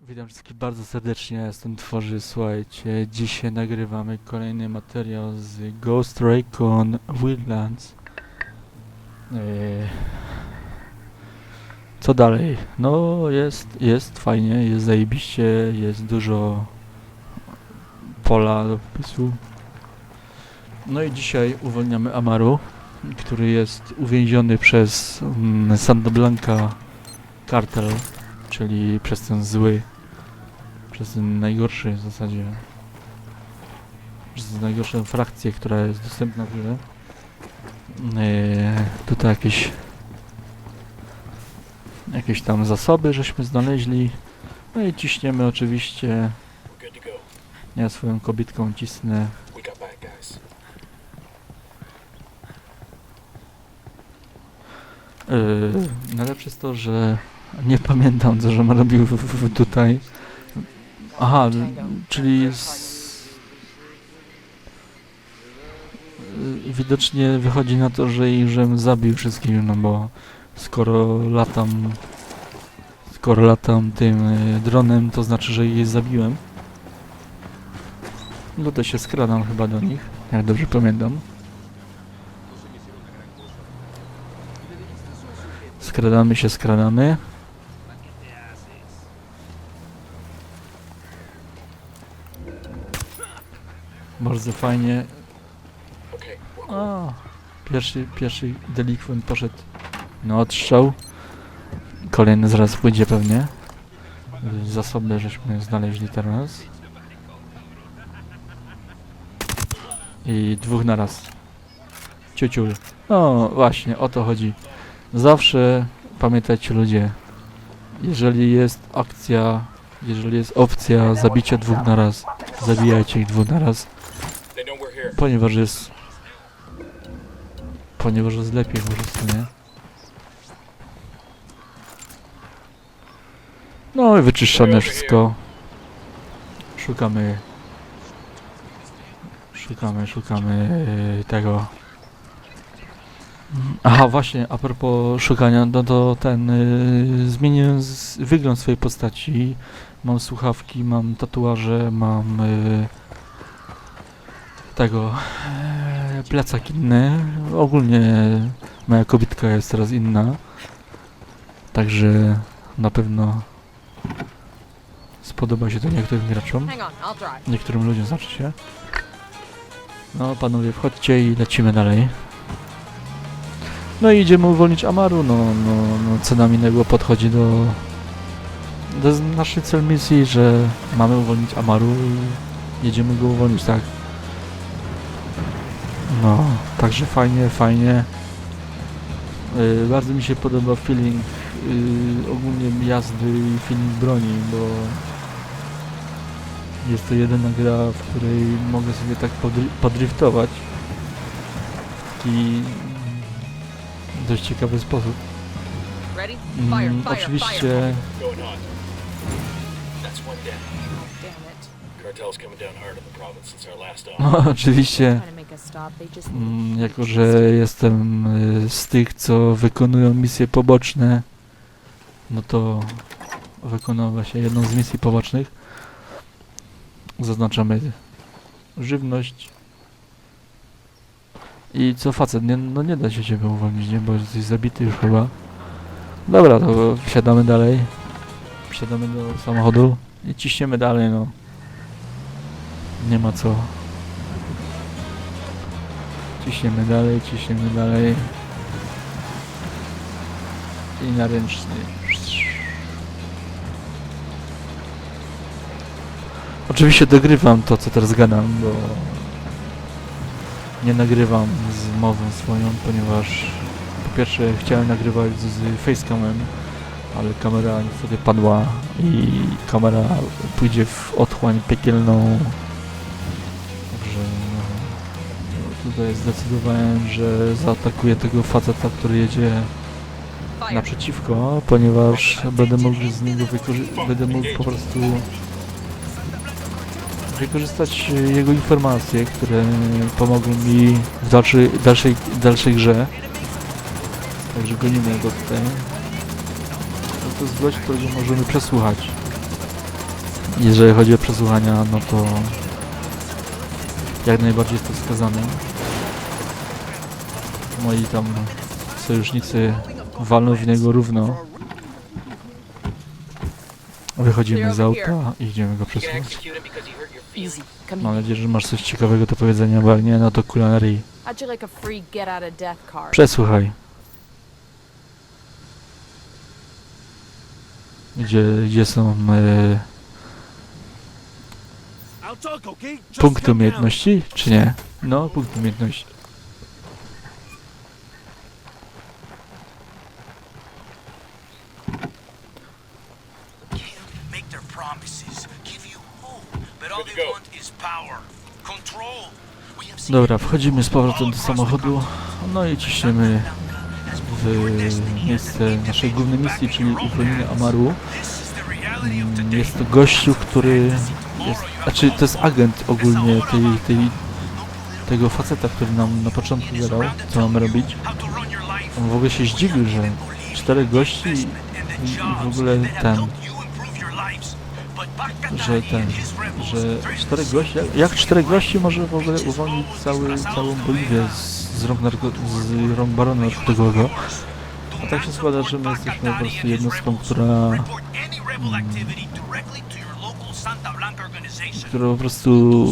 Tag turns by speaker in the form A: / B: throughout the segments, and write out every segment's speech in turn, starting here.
A: Witam wszystkich bardzo serdecznie, jestem Tworzy, słuchajcie, dzisiaj nagrywamy kolejny materiał z Ghost Recon Wildlands. Eee, Co dalej? No jest, jest fajnie, jest zajebiście, jest dużo pola do wpisu. No i dzisiaj uwolniamy Amaru, który jest uwięziony przez mm, Santa Blanca kartel, czyli przez ten zły, przez ten najgorszy w zasadzie, przez najgorszą frakcję, która jest dostępna w grze. Eee, tutaj jakieś jakieś tam zasoby żeśmy znaleźli. No i ciśniemy oczywiście. Ja swoją kobietką cisnę. Yy, najlepsze jest to, że nie pamiętam co żem robił w, w, tutaj. Aha, czyli z... Yy, widocznie wychodzi na to, że i żem zabił wszystkich, no bo skoro latam skoro latam tym yy, dronem, to znaczy, że je zabiłem. No to się skradam chyba do nich, jak dobrze pamiętam. Skradamy się, skradamy. Bardzo fajnie. A, pierwszy, pierwszy delikwent poszedł na odstrzał. Kolejny zaraz pójdzie pewnie. Zasoby żeśmy znaleźli teraz. I dwóch naraz. Ciuciu. No właśnie, o to chodzi. Zawsze pamiętajcie ludzie, jeżeli jest akcja, jeżeli jest opcja zabicia dwóch naraz, zabijajcie ich dwóch naraz, ponieważ jest ponieważ jest lepiej po prostu, nie? No i wyczyszczone wszystko. Szukamy szukamy, szukamy yy, tego Aha, właśnie, a propos szukania, no to ten, yy, zmieniłem z, wygląd swojej postaci. Mam słuchawki, mam tatuaże, mam yy, tego, yy, plecak inny. Ogólnie moja kobitka jest teraz inna. Także na pewno spodoba się to niektórym graczom, niektórym ludziom znaczy się. No panowie, wchodźcie i lecimy dalej. No i idziemy uwolnić Amaru, no, no, no co nam innego podchodzi do... To jest nasz cel misji, że mamy uwolnić Amaru i jedziemy go uwolnić, tak? No, także fajnie, fajnie. Yy, bardzo mi się podoba feeling yy, ogólnie jazdy i feeling broni, bo jest to jedyna gra, w której mogę sobie tak podry- podriftować w taki dość ciekawy sposób. Mm, oczywiście no, oczywiście Mm, jako, że jestem y, z tych, co wykonują misje poboczne, no to wykonam właśnie jedną z misji pobocznych. Zaznaczamy żywność. I co facet, nie, no nie da się ciebie uwolnić, nie? Bo jesteś zabity już chyba. Dobra, to wsiadamy dalej. Wsiadamy do samochodu i ciśniemy dalej, no. Nie ma co. Ciśniemy dalej, ciśniemy dalej. I na ręczny. Oczywiście dogrywam to, co teraz gadam, bo nie nagrywam z mową swoją, ponieważ po pierwsze chciałem nagrywać z, facecamem, ale kamera niestety padła i kamera pójdzie w otchłań piekielną. Tutaj zdecydowałem, że zaatakuję tego faceta, który jedzie naprzeciwko, ponieważ będę mógł z niego będę mógł po prostu wykorzystać e, jego informacje, które pomogą mi w dalszej, dalszej, dalszej grze. Także gonimy go tutaj. To jest gość, którego możemy przesłuchać. Jeżeli chodzi o przesłuchania, no to jak najbardziej jest to wskazane. Moi tam sojusznicy walną w niego równo. Wychodzimy z auta i idziemy go.
B: Come
A: Mam nadzieję, że masz coś ciekawego do powiedzenia, bo jak nie, no to
B: card?
A: Przesłuchaj. Gdzie, gdzie są e, punkty umiejętności, czy nie? No, punkty umiejętności. Dobra, wchodzimy z powrotem do samochodu, no i ciśniemy w miejsce naszej głównej misji, czyli uwolnienie Amaru. Mm. Jest to gościu, który jest, znaczy to jest agent ogólnie tej, tej, tego faceta, który nam na początku gadał, co mamy robić. On w ogóle się zdziwił, że czterech gości i, i w ogóle ten, że ten, że czterech gości, jak czterech gości może w ogóle uwolnić cały, całą Boliwię z, z rąk, narko, z rąk barona narkotykowego. A tak się składa, że my jesteśmy po prostu jednostką, która,
C: organization.
A: która po prostu,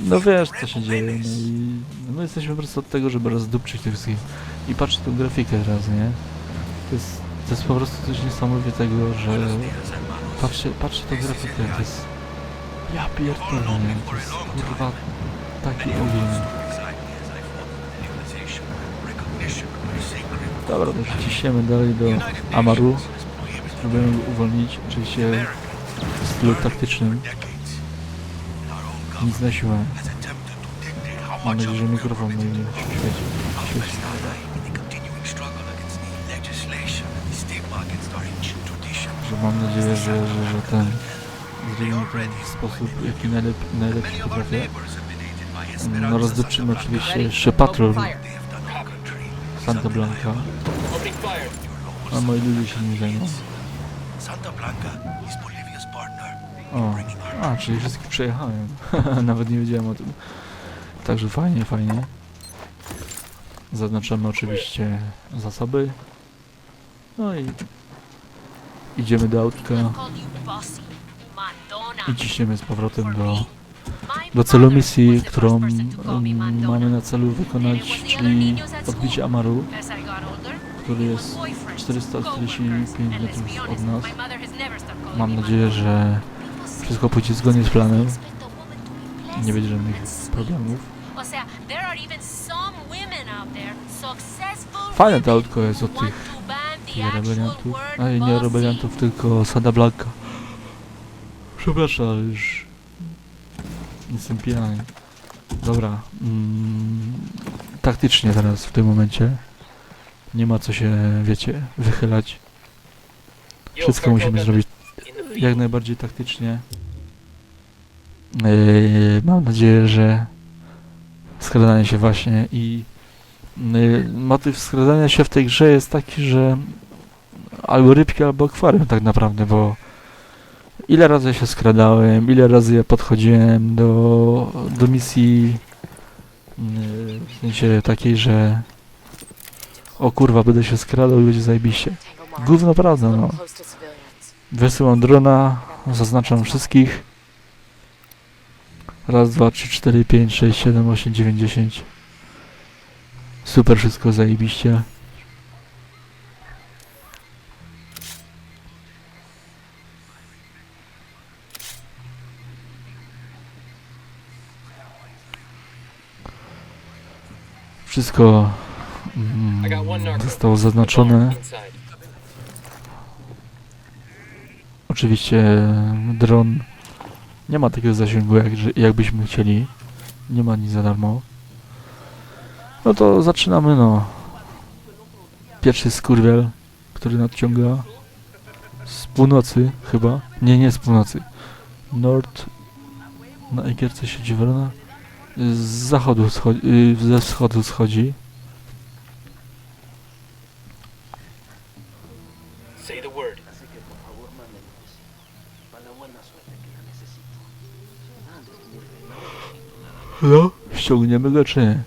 A: no wiesz co się dzieje, no i my jesteśmy po prostu od tego, żeby rozdupczyć tych wszystkich. I patrz tą grafikę raz, nie? To jest, to jest po prostu coś niesamowitego, że patrzcie, patrzcie tą grafikę, to jest, ja pierdolę, nie? to jest kurwa taki ogień. Dobra, to już ciśniemy dalej do Amaru. Spróbujemy go uwolnić, oczywiście w stylu taktycznym. Nic na siłę. Mam nadzieję, że mikrofon mój nie świeci. mam nadzieję, że, że, że ten zrobimy to w sposób, jaki najlep, najlepszy potrafię. No rozdupczymy oczywiście jeszcze patrol. Santa Blanca, a moi ludzie się nim zajmą. O, a, czyli wszystkich przejechałem. Nawet nie wiedziałem o tym. Także fajnie, fajnie. Zaznaczamy oczywiście zasoby. No i idziemy do autka i ciśniemy z powrotem do, do celu misji, którą mm, mamy na celu wykonać, czyli odbicie Amaru, który jest 445 metrów od nas. Mam nadzieję, że wszystko pójdzie zgodnie z planem. Nie będzie żadnych problemów. Fajne to autko jest od tych rebeliantów. A nie, nie rebeliantów, tylko Sada Blanca. Przepraszam, ale już jestem pijany. Dobra. Mm, taktycznie teraz w tym momencie. Nie ma co się, wiecie, wychylać. Wszystko musimy zrobić jak najbardziej taktycznie. Yy, mam nadzieję, że skradanie się właśnie i yy, motyw skradania się w tej grze jest taki, że albo rybki, albo akwarium tak naprawdę, bo ile razy się skradałem, ile razy ja podchodziłem do, do misji yy, w sensie takiej, że o kurwa, będę się skradał i będzie zajebiście. Gówno prawda, no. Wysyłam drona, zaznaczam wszystkich. Raz, dwa, trzy, cztery, pięć, sześć, siedem, osiem, dziewięć, dziesięć. Super, wszystko zajebiście. Wszystko mm, zostało zaznaczone. Oczywiście dron nie ma takiego zasięgu, jak, jakbyśmy chcieli. Nie ma nic za darmo. No to zaczynamy, no. Pierwszy skurwiel, który nadciąga z północy chyba. Nie, nie z północy. Nord na Egierce siedzi Werona. Z zachodu schodzi, y, ze wschodu schodzi. No? Ściągniemy go czy nie?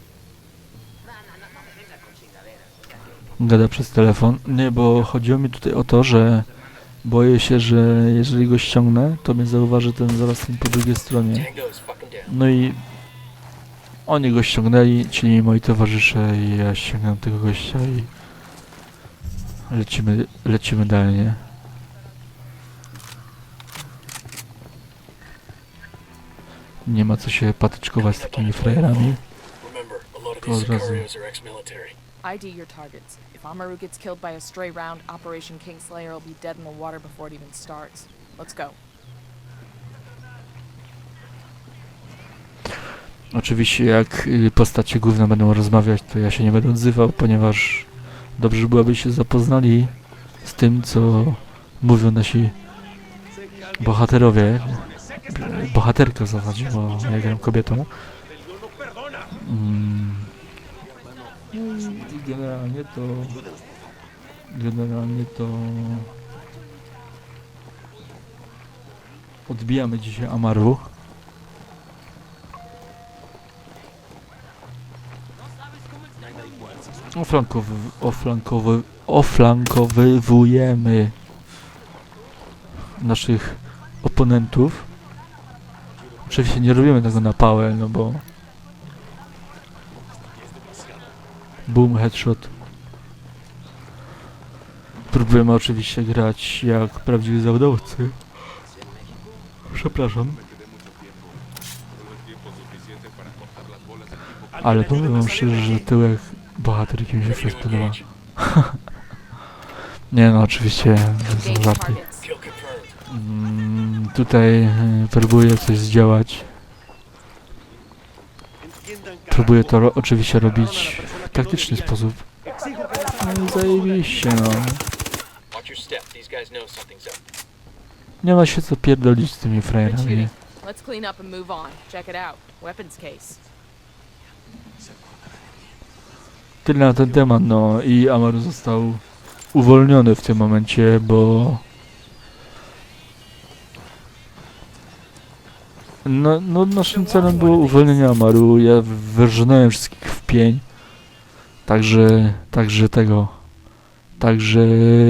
A: Gada przez telefon. Nie, bo chodziło mi tutaj o to, że boję się, że jeżeli go ściągnę, to mnie zauważy ten zaraz ten po drugiej stronie. No i oni go ściągnęli, czyli moi towarzysze i ja ściągam tego gościa i lecimy, lecimy dalej, nie? Nie ma co się patyczkować z takimi frajerami. To od razu.
B: ID your targets. If Amaru gets killed by a stray round, Operation Kingslayer will be dead in the water before it even starts. Let's go.
A: Oczywiście jak y, postacie główne będą rozmawiać, to ja się nie będę odzywał, ponieważ dobrze byłoby się zapoznali z tym, co mówią nasi bohaterowie. Bohaterka w zasadzie, bo ja gram kobietą. Mm. I generalnie to... Generalnie to... Odbijamy dzisiaj Amaru. Oflankowy, oflankowy, oflankowywujemy naszych oponentów. Oczywiście nie robimy tego na pałę, no bo... Boom, headshot. Próbujemy oczywiście grać jak prawdziwi zawodowcy. Przepraszam. Ale powiem wam szczerze, że tyłek bohaterki mi się podoba. Nie no, oczywiście
B: Engage
A: żarty. Mm, tutaj y, próbuję coś zdziałać. Próbuję to ro oczywiście robić w taktyczny sposób. No zajebiście no. Nie ma się co pierdolić z tymi frajerami.
B: Let's clean up and move on. Check it out. Weapons case.
A: Tyle na ten temat, no i Amaru został uwolniony w tym momencie, bo... No, no naszym celem było uwolnienie Amaru, ja wyrżnąłem wszystkich w pień. Także, także tego... Także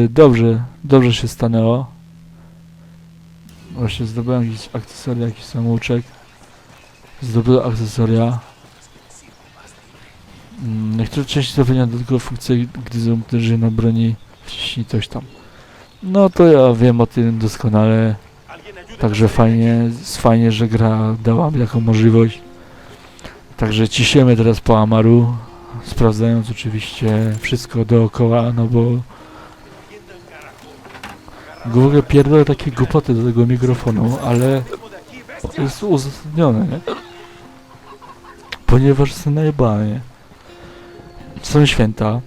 A: dobrze, dobrze się stanęło. Właśnie zdobyłem jakiś akcesoria, jakiś samouczek. Zdobyłem akcesoria. Mm, Niektóre części zapewniają dodatkowe funkcje, gdy zamknięcie na broni wciśnij coś tam. No to ja wiem o tym doskonale, także fajnie, fajnie, że gra dała mi taką możliwość. Także ciśniemy teraz po Amaru, sprawdzając oczywiście wszystko dookoła, no bo w ogóle pierdolę takie głupoty do tego mikrofonu, ale jest uzasadnione, nie? Ponieważ jestem najebany. Są święta.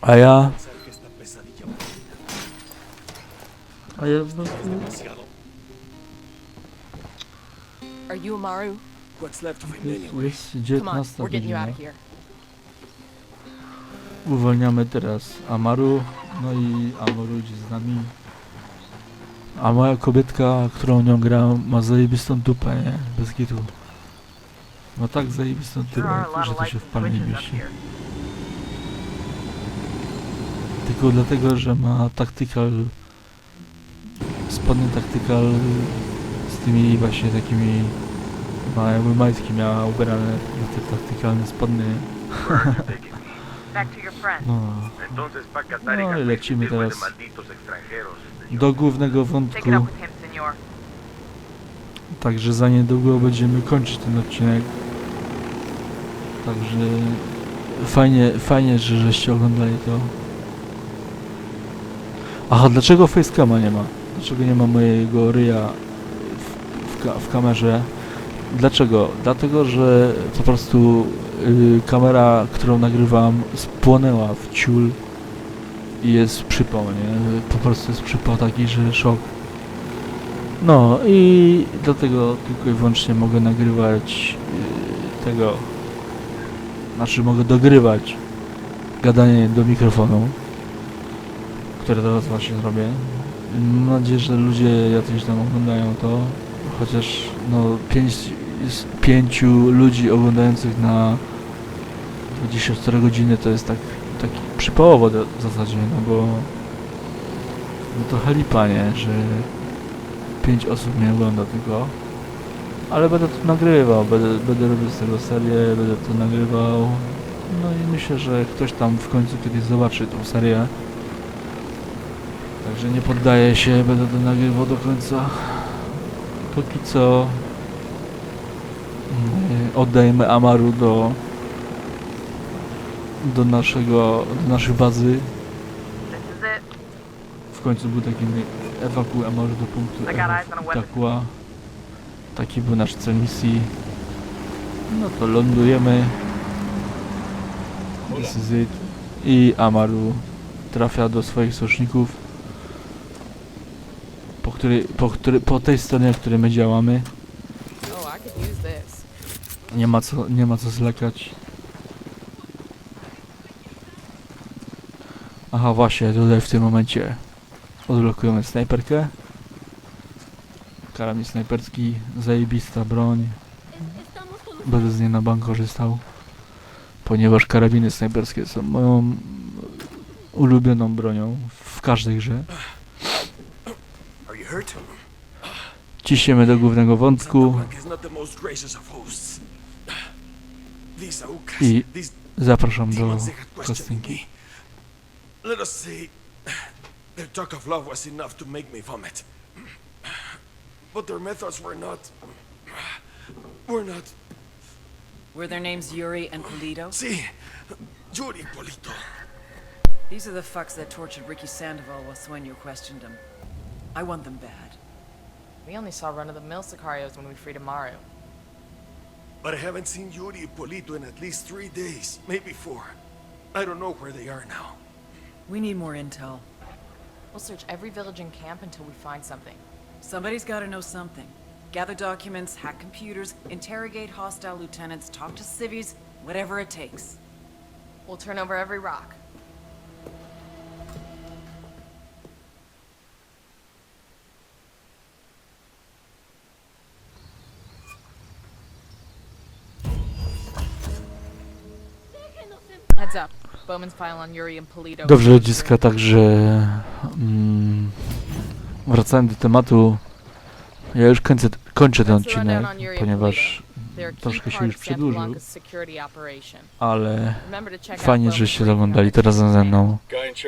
A: A ja... A ja prostu...
B: Are you Amaru?
D: What's left of him anyway?
A: Jest
B: Come on,
A: 19
B: we're getting you out
A: godzina.
B: of here.
A: Uwolniamy teraz Amaru, no i Amaru idzie z nami. A moja kobietka, którą nią gram, ma zajebistą dupę, nie? Bez gitu. Ma tak zajebistą tyłek, że to się w pal nie mieści. Tylko dlatego, że ma tactical... Spodnie tactical z tymi właśnie takimi... Ma jakby majtki miała ubrane na te taktykalne spodnie. No. No i lecimy teraz do głównego wątku. Także za niedługo będziemy kończyć ten odcinek. Także fajnie, fajnie, że żeście oglądali to. Aha, dlaczego facecama nie ma? Dlaczego nie ma mojego ryja w, w, ka w kamerze? Dlaczego? Dlatego, że po prostu y, kamera, którą nagrywam spłonęła w ciul i jest przypał, nie? Po prostu jest przypał taki, że szok. No i dlatego tylko i wyłącznie mogę nagrywać yy, tego. Znaczy mogę dogrywać gadanie do mikrofonu, które teraz właśnie zrobię. Mam nadzieję, że ludzie jacyś tam oglądają to. Chociaż no pięć, jest pięciu ludzi oglądających na 24 godziny to jest tak taki przypołowo w zasadzie, no bo no trochę lipa, nie, że pięć osób mnie ogląda tylko. Ale będę to nagrywał, będę, będę robił z tego serię, będę to nagrywał. No i myślę, że ktoś tam w końcu kiedyś zobaczy tą serię. Także nie poddaję się, będę to nagrywał do końca. Póki co mm, oddajemy Amaru do do naszego, do naszej bazy. W końcu był taki ewakuuj Amaru do punktu Taki był nasz cel misji. No to lądujemy. This is it. I Amaru trafia do swoich sojuszników. Po, której, po, której, po tej stronie, w której my działamy. Nie ma co, nie ma co zlekać. Aha, właśnie, tutaj w tym momencie odblokujemy snajperkę. Karabin snajperski, zajebista broń. Będę z niej na bank korzystał. Ponieważ karabiny snajperskie są moją ulubioną bronią w każdej grze. Ciśniemy do głównego wątku i zapraszam do
D: me. Let us say their talk of love was enough to make me vomit. But their methods were not were not
E: Were their names Yuri and Polito?
D: see Yuri Polito.
E: These are the fucks that tortured Ricky Sandoval while Sueño questioned him. I want them bad.
B: We only saw run-of-the-mill Sicarios when we freed Amaru.
D: But I haven't seen Yuri and Polito in at least three days, maybe four. I don't know where they are now.
E: We need more intel.
B: We'll search every village and camp until we find something.
E: Somebody's gotta know something. Gather documents, hack computers, interrogate hostile lieutenants, talk to civvies, whatever it takes.
B: We'll turn over every rock. Heads up. Bowman's file on Yuri and Polito.
A: Dobrze, ludziska, także mm, wracając do tematu, ja już kończę, kończę ten odcinek, ponieważ troszkę się już przedłużył, ale fajnie, oglądali
B: the
A: to razem ze mną.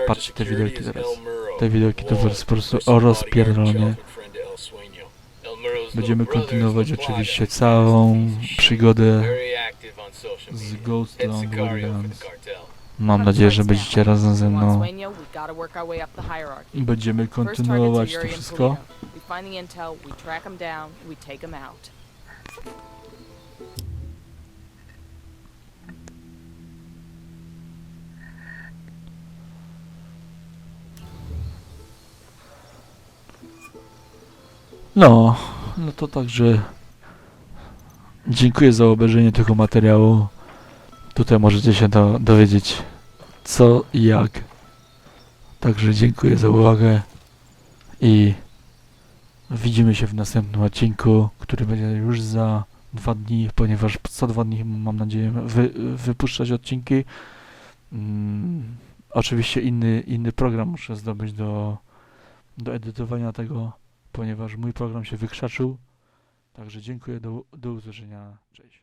A: Patrzcie te
F: is
A: teraz. Te widoki to po prostu o rozpierdolenie. Będziemy kontynuować oczywiście całą przygodę z. Ghost Town Mam nadzieję, że będziecie razem ze mną. I będziemy kontynuować to wszystko. No, no to także dziękuję za obejrzenie tego materiału. Tutaj możecie się do, dowiedzieć co i jak. Także dziękuję za uwagę i widzimy się w następnym odcinku, który będzie już za dwa dni, ponieważ co dwa dni mam nadzieję wy, wypuszczać odcinki. Mm, oczywiście inny, inny program muszę zdobyć do, do edytowania tego ponieważ mój program się wykrzaczył. Także dziękuję, do, do usłyszenia, cześć.